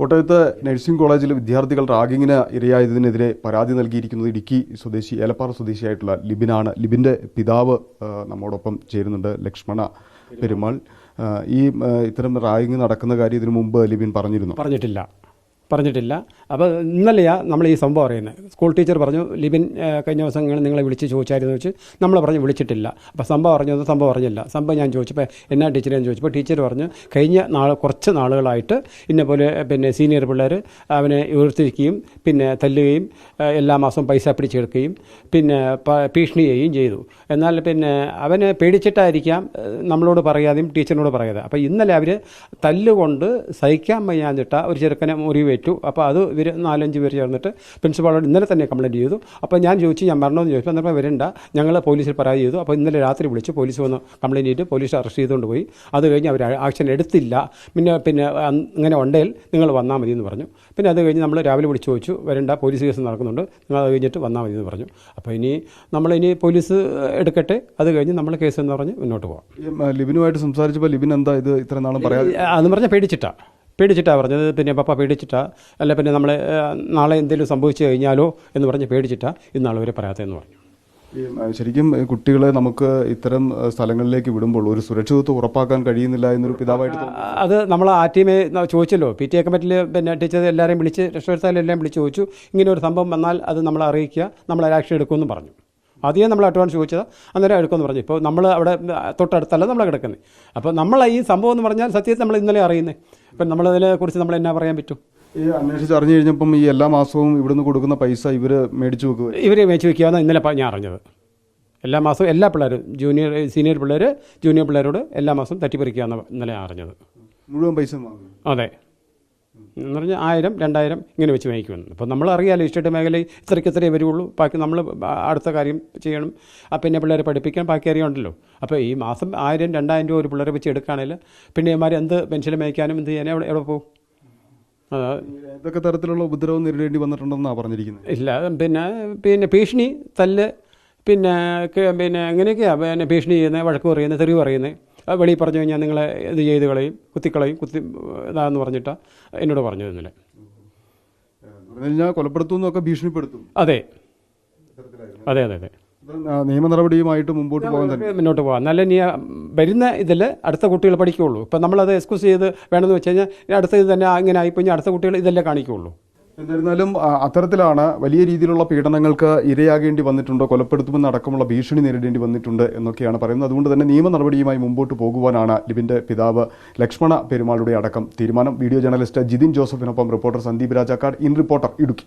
കോട്ടയത്ത് നഴ്സിംഗ് കോളേജിലെ വിദ്യാർത്ഥികൾ റാഗിങ്ങിന് ഇരയായതിനെതിരെ പരാതി നൽകിയിരിക്കുന്നത് ഇടുക്കി സ്വദേശി ഏലപ്പാറ സ്വദേശിയായിട്ടുള്ള ലിബിനാണ്. ലിബിന്റെ പിതാവ് നമ്മോടൊപ്പം ചേരുന്നുണ്ട് ലക്ഷ്മണ പെരുമാൾ. ഈ ഇത്തരം റാഗിങ് നടക്കുന്ന കാര്യം ഇതിനു മുമ്പ് ലിബിൻ പറഞ്ഞിരുന്നു? പറഞ്ഞിട്ടില്ല. പറഞ്ഞിട്ടില്ല. അപ്പോൾ ഇന്നലെയാ നമ്മൾ ഈ സംഭവം അറിയുന്നത് സ്കൂൾ ടീച്ചർ പറഞ്ഞു ലിബിൻ കഴിഞ്ഞ ഇങ്ങനെ നിങ്ങളെ വിളിച്ച് ചോദിച്ചായിരുന്നു വെച്ച് നമ്മൾ പറഞ്ഞു വിളിച്ചിട്ടില്ല. അപ്പോൾ സംഭവം അറിഞ്ഞത് സംഭവം അറിഞ്ഞില്ല. സംഭവം ഞാൻ ചോദിച്ചപ്പോൾ എന്നാ ടീച്ചർ എന്ന് ചോദിച്ചപ്പോൾ ടീച്ചർ പറഞ്ഞു കഴിഞ്ഞ നാൾ കുറച്ച് നാളുകളായിട്ട് ഇന്ന പോലെ പിന്നെ സീനിയർ പിള്ളേർ അവനെ ഉയർത്തിരിക്കുകയും പിന്നെ തല്ലുകയും എല്ലാ മാസവും പൈസ പിടിച്ചെടുക്കുകയും പിന്നെ ഭീഷണി ചെയ്യുകയും ചെയ്തു. എന്നാൽ പിന്നെ അവനെ പേടിച്ചിട്ടായിരിക്കാം നമ്മളോട് പറയാതെയും ടീച്ചറിനോട് പറയാതെ. അപ്പോൾ ഇന്നലെ അവർ തല്ലുകൊണ്ട് സഹിക്കാൻ വയ്യാഞ്ഞിട്ട ഒരു ചെറുക്കനെ മുറിവേറ്റു അപ്പോൾ അത് ഇവർ നാലഞ്ച് പേര് ചേർന്നിട്ട് പ്രിൻസിപ്പാളോട് ഇന്നലെ തന്നെ കംപ്ലയിന്റ് ചെയ്തു. അപ്പോൾ ഞാൻ ചോദിച്ചു ഞാൻ മരണമെന്ന് ചോദിച്ചു. അന്നേരം വരണ്ട. ഞങ്ങൾ പോലീസിൽ പരാതി ചെയ്തു. അപ്പോൾ ഇന്നലെ രാത്രി വിളിച്ച് പോലീസ് വന്ന് കംപ്ലയിന്റ് ചെയ്തിട്ട് പോലീസ് അറസ്റ്റ് ചെയ്തുകൊണ്ട് പോയി. അത് കഴിഞ്ഞ് അവർ ആക്ഷൻ എടുത്തില്ല. പിന്നെ പിന്നെ അങ്ങനെ ഇങ്ങനെ ഉണ്ടെങ്കിൽ നിങ്ങൾ വന്നാൽ മതി എന്ന് പറഞ്ഞു. പിന്നെ അത് കഴിഞ്ഞ് നമ്മൾ രാവിലെ വിളിച്ച് ചോദിച്ചു വരണ്ട പോലീസ് കേസ് നടക്കുന്നുണ്ട്. നിങ്ങൾ അത് കഴിഞ്ഞിട്ട് വന്നാൽ മതി എന്ന് പറഞ്ഞു. അപ്പോൾ ഇനി നമ്മൾ ഇനി പോലീസ് എടുക്കട്ടെ. അത് കഴിഞ്ഞ് നമ്മൾ കേസ് എന്ന് പറഞ്ഞ് മുന്നോട്ട് പോകാം ലിബിനുമായിട്ട് സംസാരിച്ചപ്പോൾ ലിബിൻ എന്താ ഇത് ഇത്ര നാളും പറയാതെ അതെന്ന് പറഞ്ഞാൽ പേടിച്ചിട്ടാ. പേടിച്ചിട്ടാ പറഞ്ഞത്? പിന്നെ പപ്പ പേടിച്ചിട്ടാ? അല്ല പിന്നെ നമ്മൾ നാളെ എന്തെങ്കിലും സംഭവിച്ചു കഴിഞ്ഞാലോ എന്ന് പറഞ്ഞ് പേടിച്ചിട്ടാ ഇന്നാളെ വരെ പറയാത്തതെന്ന് പറഞ്ഞു. ശരിക്കും കുട്ടികളെ നമുക്ക് ഇത്തരം സ്ഥലങ്ങളിലേക്ക് വിടുമ്പോൾ ഒരു സുരക്ഷിതത്വം ഉറപ്പാക്കാൻ കഴിയുന്നില്ല എന്നൊരു പിതാവായിട്ട് അത് നമ്മൾ ആ ടീമെ ചോദിച്ചല്ലോ. പി ടി എ കമ്മിറ്റിയിൽ പിന്നെ ടീച്ചർ എല്ലാവരെയും വിളിച്ച് രക്ഷകർത്താലെല്ലാം വിളിച്ച് ചോദിച്ചു. ഇങ്ങനെ ഒരു സംഭവം വന്നാൽ അത് നമ്മൾ അറിയിക്കുക നമ്മൾ ആക്ഷൻ എടുക്കുമെന്ന് പറഞ്ഞു. ആദ്യം നമ്മൾ അഡ്വാൻസ് ചോദിച്ചത് അന്നേരം എടുക്കുമെന്ന് പറഞ്ഞു. ഇപ്പോൾ നമ്മൾ അവിടെ തൊട്ടടുത്തല്ല നമ്മൾ കിടക്കുന്നത് അപ്പോൾ നമ്മൾ ഈ സംഭവം എന്ന് പറഞ്ഞാൽ സത്യത്തിൽ നമ്മൾ ഇന്നലെ അറിയുന്നത് ഇപ്പം നമ്മളതിനെ കുറിച്ച് നമ്മൾ എന്നാ പറയാൻ പറ്റും? ഈ അന്വേഷിച്ച് അറിഞ്ഞു കഴിഞ്ഞപ്പം ഈ എല്ലാ മാസവും ഇവിടുന്ന് കൊടുക്കുന്ന പൈസ ഇവർ മേടിച്ചു വെക്കുക ഇവരെ മേടിച്ചു വെക്കുകയാണ് ഇന്നലെ ഞാൻ അറിഞ്ഞത്. എല്ലാ മാസവും എല്ലാ പിള്ളേരും ജൂനിയർ സീനിയർ പിള്ളേർ ജൂനിയർ പിള്ളേരോട് എല്ലാ മാസവും തട്ടിപ്പറിക്കുകയെന്ന് ഇന്നലെ അറിഞ്ഞത്. മുഴുവൻ പൈസ അതെ. എന്ന് പറഞ്ഞാൽ ആയിരം രണ്ടായിരം ഇങ്ങനെ വെച്ച് വാങ്ങിക്കുമെന്ന് അപ്പോൾ നമ്മൾ അറിയാമല്ലോ ഇഷ്ടമായിട്ട് മേഖലയിൽ ഇത്രയ്ക്ക് ഇത്രയേ വരുള്ളൂ ബാക്കി നമ്മൾ അടുത്ത കാര്യം ചെയ്യണം. ആ പിന്നെ പിള്ളേരെ പഠിപ്പിക്കാൻ ബാക്കി അറിയുണ്ടല്ലോ അപ്പോൾ ഈ മാസം ആയിരം രണ്ടായിരം രൂപ ഒരു പിള്ളേരെ വെച്ച് എടുക്കുകയാണെങ്കിൽ പിന്നെ ഇമാർ എന്ത് പെൻഷൻ മേയ്ക്കാനും എന്ത് ചെയ്യാനും എവിടെ എവിടെ പോകും? ഏതൊക്കെ തരത്തിലുള്ള ഉപദ്രവം നേരിടേണ്ടി വന്നിട്ടുണ്ടെന്നാണ് പറഞ്ഞിരിക്കുന്നത്? ഇല്ല പിന്നെ പിന്നെ ഭീഷണി തല്ല് പിന്നെ പിന്നെ എങ്ങനെയൊക്കെയാണ് പിന്നെ ഭീഷണി ചെയ്യുന്നത് വഴക്ക് പറയുന്നത് തെറിവ് പറയുന്നത്. വെളിയിൽ പറഞ്ഞു കഴിഞ്ഞാൽ നിങ്ങളെ ഇത് ചെയ്ത് കളയും കുത്തിക്കളയും കുത്തി ഇതാന്ന് പറഞ്ഞിട്ട് എന്നോട് പറഞ്ഞു ഇന്നലെ. കൊലപ്പെടുത്തുമെന്നൊക്കെ ഭീഷണിപ്പെടുത്തും. അതെ. അതെ അതെ അതെ. നിയമ നടപടിയുമായിട്ട് മുമ്പോട്ട് പോകാൻ തന്നെ. മുന്നോട്ട് പോകാം. നല്ല ഇനി വരുന്ന ഇതിൽ അടുത്ത കുട്ടികൾ പഠിക്കുകയുള്ളൂ. ഇപ്പം നമ്മളത് എക്സ്ക്യൂസ് ചെയ്ത് വേണമെന്ന് വെച്ച് കഴിഞ്ഞാൽ അടുത്ത ഇത് തന്നെ ഇങ്ങനെ ആയിപ്പോയി അടുത്ത കുട്ടികൾ ഇതല്ലേ കാണിക്കുകയുള്ളൂ. എന്നിരുന്നാലും അത്തരത്തിലാണ് വലിയ രീതിയിലുള്ള പീഡനങ്ങൾക്ക് ഇരയാകേണ്ടി വന്നിട്ടുണ്ടോ കൊലപ്പെടുത്തുമെന്ന് അടക്കമുള്ള ഭീഷണി നേരിടേണ്ടി വന്നിട്ടുണ്ട് എന്നൊക്കെയാണ് പറയുന്നത്. അതുകൊണ്ട് തന്നെ നിയമ നടപടിയുമായി മുമ്പോട്ട് പോകുവാനാണ് ലിബിന്റെ പിതാവ് ലക്ഷ്മണ പെരുമാളുടെ അടക്കം തീരുമാനം. Video journalist Jithin ജോസഫിനൊപ്പം reporter Sandeep Rajakkad in reporter Idukki.